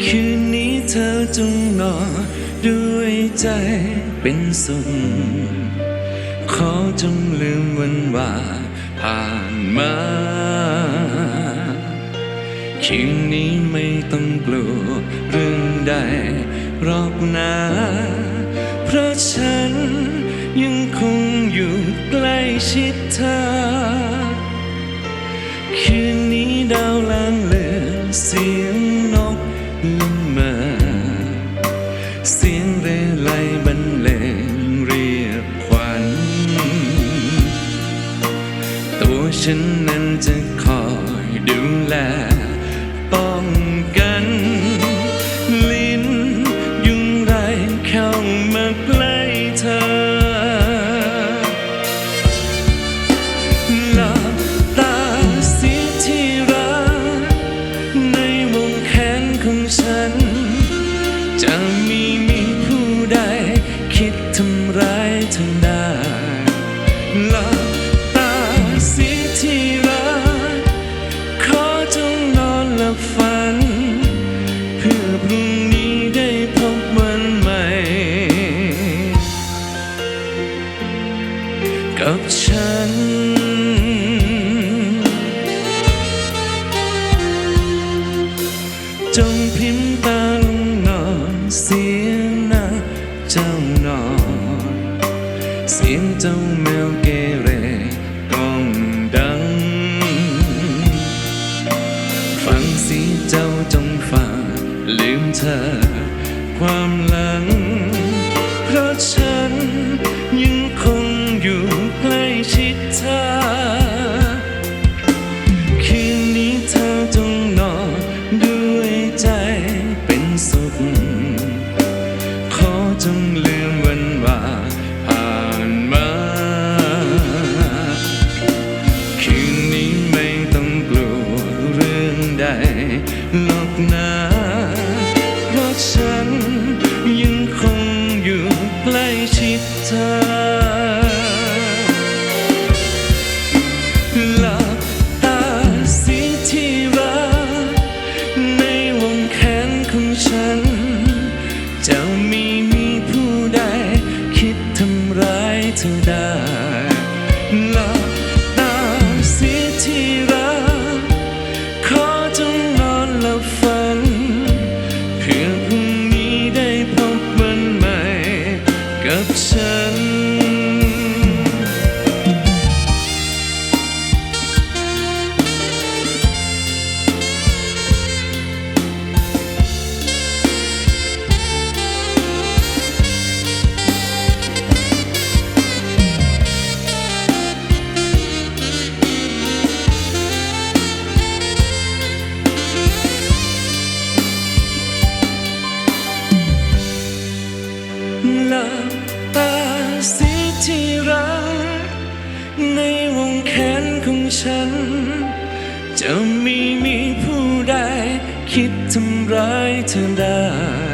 คืนนี้เธอจงนอนด้วยใจเป็นสุขขอจงลืมวันว่าผ่านมาคืนนี้ไม่ต้องกลัวเรื่องใดหรอกนะเพราะฉันยังคงอยู่ใกล้ชิดเธอ คืนนี้ดาวลางเลือนสี ป้องกัน ลิ้นยุงไรเข้ามาใกล้เธอหลับตาเสียที่รักในวงแขนของฉัน เใดหรอกนะเพราะฉันยังคงอยู่ใกล้ชิดเธอหลับตาเสียที่รักในวงแขนของฉัน จะมีมีผู้ใดคิดทำร้ายเธอได้ หลับตาสิที่รัก ในวงแขนของฉัน จะไม่มีผู้ใดคิดทำร้ายเธอได้